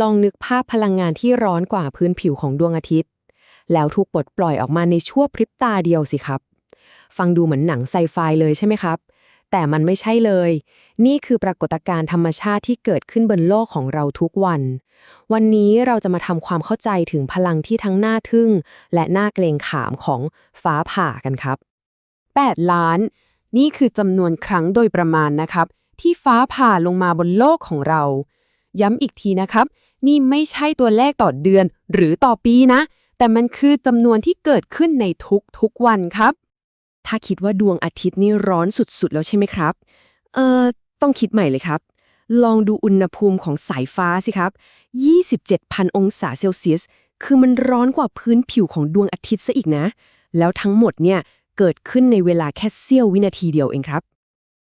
ลองนึกภาพพลังงานที่ร้อนกว่าพื้นผิวของดวงอาทิตย์ แล้วถูกปลดปล่อยออกมาในชั่วพริบตาเดียวสิครับ ฟังดูเหมือนหนังไซไฟเลยใช่ไหมครับ แต่มันไม่ใช่เลย นี่คือปรากฏการณ์ธรรมชาติที่เกิดขึ้นบนโลกของเราทุกวัน วันนี้เราจะมาทำความเข้าใจถึงพลังที่ทั้งน่าทึ่ง และน่าเกรงขามของฟ้าผ่ากันครับ 8 ล้าน นี่คือจำนวนครั้งโดยประมาณนะครับ ที่ฟ้าผ่าลงมาบนโลกของเรา ย้ำอีกทีนะครับ นี่ไม่ใช่ตัวเลขต่อเดือนหรือต่อปีนะ แต่มันคือจำนวนที่เกิดขึ้นในทุกๆวันครับ ถ้าคิดว่าดวงอาทิตย์นี่ร้อนสุดๆ แล้วใช่ไหมครับ เอ่อ ต้องคิดใหม่เลยครับ ลองดูอุณหภูมิของสายฟ้าสิครับ 27,000 องศาเซลเซียส คือมันร้อนกว่าพื้นผิวของดวงอาทิตย์ซะอีกนะ แล้วทั้งหมดเนี่ยเกิดขึ้นในเวลาแค่เสี้ยววินาทีเดียวเองครับ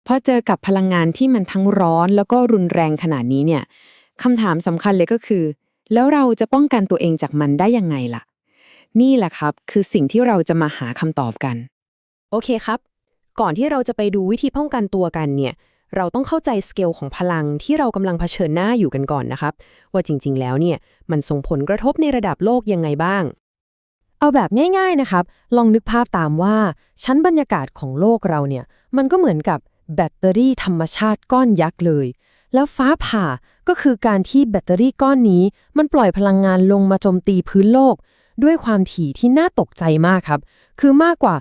พอเจอกับพลังงานที่มันทั้งร้อนแล้วก็รุนแรงขนาดนี้เนี่ย คำถามสำคัญเลยก็คือ แล้วเราจะป้องกันตัวเองจากมันได้ยังไงล่ะ นี่แหละครับคือสิ่งที่เราจะมาหาคำตอบกัน โอเคครับ ก่อนที่เราจะไปดูวิธีป้องกันตัวกันเนี่ย เราต้องเข้าใจสเกลของพลังที่เรากำลังเผชิญหน้าอยู่กันก่อนนะครับ ว่าจริง ๆ แล้วเนี่ยมันส่งผลกระทบในระดับโลกยังไงบ้างเอาแบบง่าย ๆ นะครับ ลองนึกภาพตามว่า ชั้นบรรยากาศของโลกเราเนี่ย มันก็เหมือนกับแบตเตอรี่ธรรมชาติก้อนยักษ์เลย แล้วฟ้าผ่าก็คือการที่แบตเตอรี่ก้อนนี้ มันปล่อยพลังงานลงมาโจมตีพื้นโลก ด้วยความถี่ที่น่าตกใจมากครับ คือมากกว่า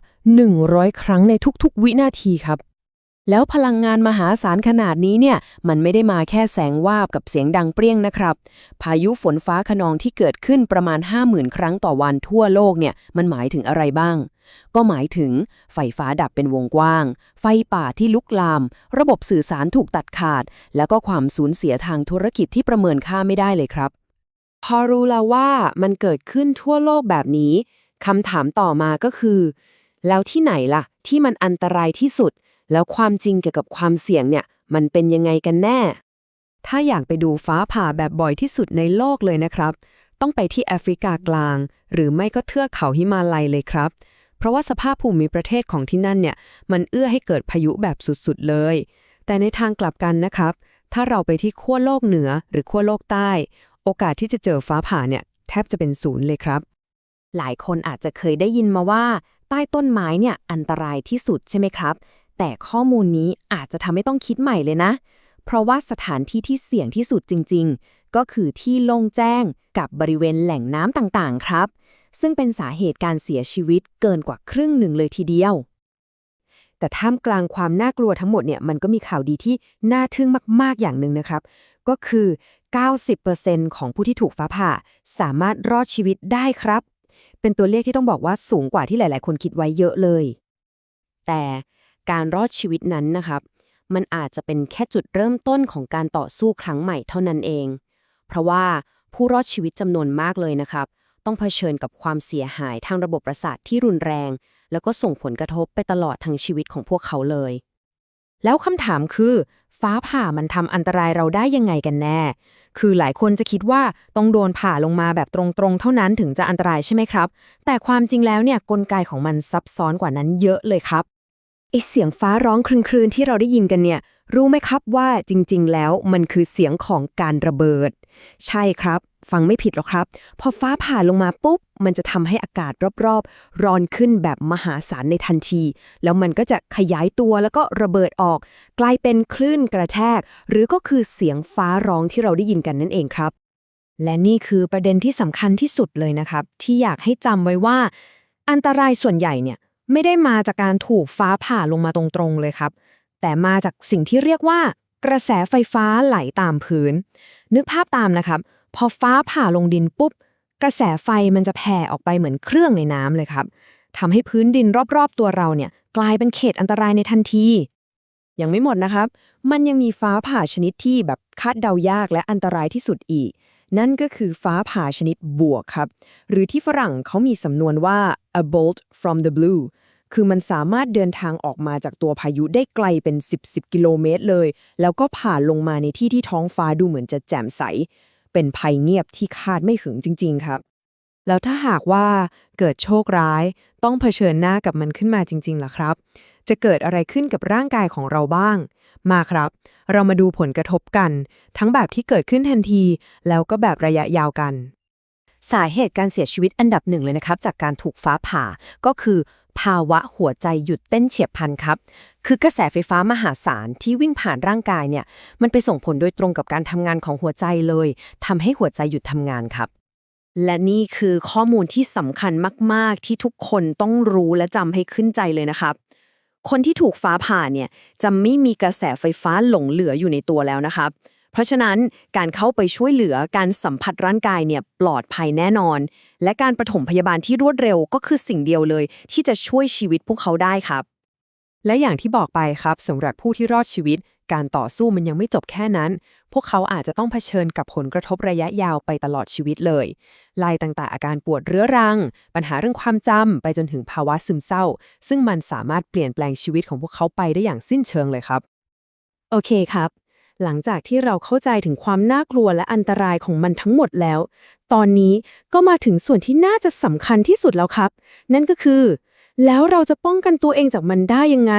100 ครั้งในทุกๆ วินาทีครับ แล้วพลังงานมหาศาลขนาดนี้เนี่ย มันไม่ได้มาแค่แสงวาบกับเสียงดังเปรี้ยงนะครับ พายุฝนฟ้าขนองที่เกิดขึ้นประมาณ 50,000 ครั้งต่อวันทั่วโลกเนี่ย มันหมายถึงอะไรบ้าง ก็หมายถึงไฟฟ้าดับเป็นวงกว้าง ไฟป่าที่ลุกลาม ระบบสื่อสารถูกตัดขาด แล้วก็ความสูญเสียทางธุรกิจที่ประเมินค่าไม่ได้เลยครับ พอรู้แล้วว่ามันเกิดขึ้นทั่วโลกแบบนี้คำถามต่อมาก็คือ แล้วที่ไหนล่ะ ที่มันอันตรายที่สุด แล้วความจริงเกี่ยวกับความเสี่ยงเนี่ย มันเป็นยังไงกันแน่ ถ้าอยากไปดูฟ้าผ่าแบบบ่อยที่สุดในโลกเลยนะครับ ต้องไปที่แอฟริกากลาง หรือไม่ก็เทือกเขาหิมาลัยเลยครับ เพราะว่าสภาพภูมิประเทศของที่นั่นเนี่ยมันเอื้อให้เกิดพายุแบบสุดๆเลย แต่ในทางกลับกันนะครับ ถ้าเราไปที่ขั้วโลกเหนือหรือขั้วโลกใต้ โอกาสที่จะเจอฟ้าผ่าเนี่ยแทบจะเป็นศูนย์เลยครับ หลายคนอาจจะเคยได้ยินมาว่า ใต้ต้นไม้เนี่ยอันตรายที่สุดใช่ไหมครับ แต่ข้อมูลนี้อาจจะทำให้ต้องคิดใหม่เลยนะ เพราะว่าสถานที่ที่เสี่ยงที่สุดจริง ๆ ก็คือที่โล่งแจ้งกับบริเวณแหล่งน้ำต่างๆ ครับ ซึ่งเป็นสาเหตุการเสียชีวิตเกินกว่าครึ่งหนึ่งเลยทีเดียว แต่ท่ามกลางความน่ากลัวทั้งหมดเนี่ยมันก็มีข่าวดีที่น่าทึ่งมาก ๆ อย่างหนึ่งนะครับ ก็คือ 90%ของผู้ที่ถูกฟ้าผ่า สามารถรอดชีวิตได้ครับ เป็นตัวเลขที่ต้องบอกว่าสูงกว่าที่หลาย ๆ คนคิดไว้เยอะเลย แต่การรอดชีวิตนั้นนะครับ มันอาจจะเป็นแค่จุดเริ่มต้นของการต่อสู้ครั้งใหม่เท่านั้นเอง เพราะว่าผู้รอดชีวิตจำนวนมากเลยนะครับ ต้องเผชิญกับความเสียหายทางระบบประสาทที่รุนแรง แล้วก็ส่งผลกระทบไปตลอดทั้งชีวิตของพวกเขาเลย แล้วคำถามคือ ฟ้าผ่ามันทำอันตรายเราได้ยังไงกันแน่ คือหลายคนจะคิดว่าต้องโดนผ่าลงมาแบบตรงๆ เท่านั้นถึงจะอันตรายใช่ไหมครับ แต่ความจริงแล้วเนี่ยกลไกของมันซับซ้อนกว่านั้นเยอะเลยครับไอเสียงฟ้าร้องครืนๆที่เราได้ยินกันเนี่ย รู้ไหมครับว่าจริงๆ แล้วมันคือเสียงของการระเบิด ใช่ครับ ฟังไม่ผิดหรอกครับ พอฟ้าผ่าลงมาปุ๊บ มันจะทำให้อากาศรอบๆ ร้อนขึ้นแบบมหาศาลในทันที แล้วมันก็จะขยายตัวแล้วก็ระเบิดออก กลายเป็นคลื่นกระแทก หรือก็คือเสียงฟ้าร้องที่เราได้ยินกันนั่นเองครับ และนี่คือประเด็นที่สำคัญที่สุดเลยนะครับ ที่อยากให้จำไว้ว่า อันตรายส่วนใหญ่เนี่ยไม่ได้มาจากการถูกฟ้าผ่าลงมาตรงๆเลยครับ แต่มาจากสิ่งที่เรียกว่า กระแสไฟฟ้าไหลตามพื้น นึกภาพตามนะครับ พอฟ้าผ่าลงดินปุ๊บ กระแสไฟมันจะแผ่ออกไปเหมือนเครื่องในน้ำเลยครับทำให้พื้นดินรอบๆ ตัวเราเนี่ยกลายเป็นเขตอันตรายในทันที ยังไม่หมดนะครับ มันยังมีฟ้าผ่าชนิดที่แบบคาดเดายากและอันตรายที่สุดอีก นั่นก็คือฟ้าผ่าชนิดบวกครับ หรือที่ฝรั่งเขามีสำนวนว่า a bolt from the blue คือมันสามารถเดินทางออกมาจากตัวพายุได้ไกลเป็น 10 10 กิโลเมตรเลย แล้วก็ผ่านลงมาในที่ที่ท้องฟ้าดูเหมือนจะแจ่มใส เป็นภัยเงียบที่คาดไม่ถึงจริง ๆ ครับ แล้วถ้าหากว่าเกิดโชคร้ายต้องเผชิญหน้ากับมันขึ้นมาจริงๆล่ะครับ จะเกิดอะไรขึ้นกับร่างกายของเราบ้าง มาครับ เรามาดูผลกระทบกัน ทั้งแบบที่เกิดขึ้นทันที แล้วก็แบบระยะยาวกันสาเหตุการเสียชีวิตอันดับหนึ่งเลยนะครับ จากการถูกฟ้าผ่าก็คือ ภาวะหัวใจหยุดเต้นเฉียบพลันครับ คือกระแสไฟฟ้ามหาศาลที่วิ่งผ่านร่างกายเนี่ย มันไปส่งผลโดยตรงกับการทำงานของหัวใจเลย ทำให้หัวใจหยุดทำงานครับ และนี่คือข้อมูลที่สำคัญมาก ๆ ที่ทุกคนต้องรู้และจำให้ขึ้นใจเลยนะครับ คนที่ถูกฟ้าผ่าเนี่ยจะไม่มีกระแสไฟฟ้าหลงเหลืออยู่ในตัวแล้วนะครับ ราะฉะนั้นการเข้าไปช่วยเหลือการสัมผัสร่างกายเนี่ยปลอดภัยแน่นอน และการปฐมพยาบาลที่รวดเร็วก็คือสิ่งเดียวเลย ที่จะช่วยชีวิตพวกเขาได้ครับ และอย่างที่บอกไปครับสำหรับผู้ที่รอดชีวิต การต่อสู้มันยังไม่จบแค่นั้น พวกเขาอาจจะต้องเผชิญกับผลกระทบระยะยาวไปตลอดชีวิตเลยไล่ตั้งแต่อาการปวดเรื้อรัง ปัญหาเรื่องความจำไปจนถึงภาวะซึมเศร้า ซึ่งมันสามารถเปลี่ยนแปลงชีวิตของพวกเขาไปได้อย่างสิ้นเชิงเลยครับ โอเคครับ หลังจากที่เราเข้าใจถึงความน่ากลัวและอันตรายของมันทั้งหมดแล้ว ตอนนี้ก็มาถึงส่วนที่น่าจะสำคัญที่สุดแล้วครับ นั่นก็คือ แล้วเราจะป้องกันตัวเองจากมันได้ยังไง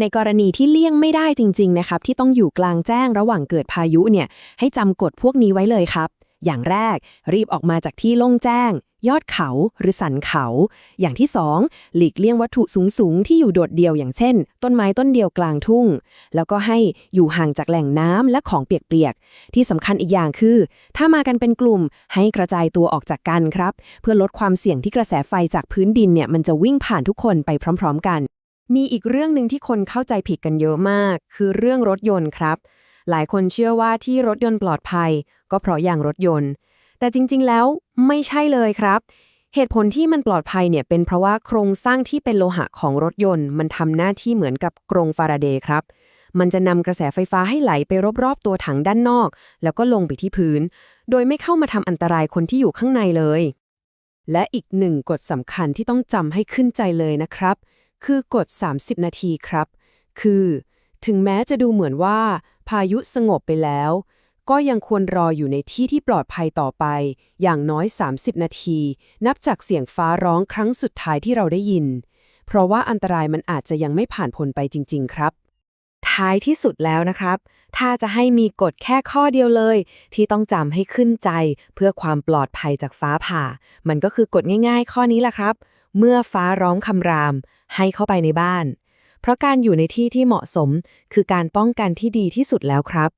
ในกรณีที่เลี่ยงไม่ได้จริง ๆ นะครับ ที่ต้องอยู่กลางแจ้งระหว่างเกิดพายุเนี่ย ให้จำกฎพวกนี้ไว้เลยครับ อย่างแรกรีบออกมาจากที่โล่งแจ้ง ยอดเขาหรือสันเขา อย่างที่สองหลีกเลี่ยงวัตถุสูง ๆ ที่อยู่โดดเดี่ยวอย่างเช่น ต้นไม้ต้นเดียวกลางทุ่ง แล้วก็ให้อยู่ห่างจากแหล่งน้ำและของเปียก ๆ ที่สำคัญอีกอย่างคือ ถ้ามากันเป็นกลุ่มให้กระจายตัวออกจากกันครับ เพื่อลดความเสี่ยงที่กระแสไฟจากพื้นดินเนี่ยมันจะวิ่งผ่านทุกคนไปพร้อม ๆ กัน มีอีกเรื่องหนึ่งที่คนเข้าใจผิดกันเยอะมาก คือเรื่องรถยนต์ครับ หลายคนเชื่อว่าที่รถยนต์ปลอดภัย ก็เพราะอย่างรถยนต์ แต่จริง ๆ แล้วไม่ใช่เลยครับ เหตุผลที่มันปลอดภัยเนี่ยเป็นเพราะว่าโครงสร้างที่เป็นโลหะของรถยนต์ มันทำหน้าที่เหมือนกับกรงฟาราเดย์ครับ มันจะนำกระแสไฟฟ้าให้ไหลไปรอบๆตัวถังด้านนอก แล้วก็ลงไปที่พื้น โดยไม่เข้ามาทำอันตรายคนที่อยู่ข้างในเลย และอีกหนึ่งกฎสำคัญที่ต้องจำให้ขึ้นใจเลยนะครับ คือกฎ 30 นาทีครับ คือ ถึงแม้จะดูเหมือนว่า พายุสงบไปแล้ว ก็ยังควรรออยู่ในที่ที่ปลอดภัยต่อไป อย่างน้อย 30 นาที นับจากเสียงฟ้าร้องครั้งสุดท้ายที่เราได้ยิน เพราะว่าอันตรายมันอาจจะยังไม่ผ่านพ้นไปจริง ๆ ครับ ท้ายที่สุดแล้วนะครับ ถ้าจะให้มีกฎแค่ข้อเดียวเลย ที่ต้องจำให้ขึ้นใจเพื่อความปลอดภัยจากฟ้าผ่า มันก็คือกฎง่าย ๆ ข้อนี้แหละครับ เมื่อฟ้าร้องคำราม ให้เข้าไปในบ้าน เพราะการอยู่ในที่ที่เหมาะสม คือการป้องกันที่ดีที่สุดแล้วครับ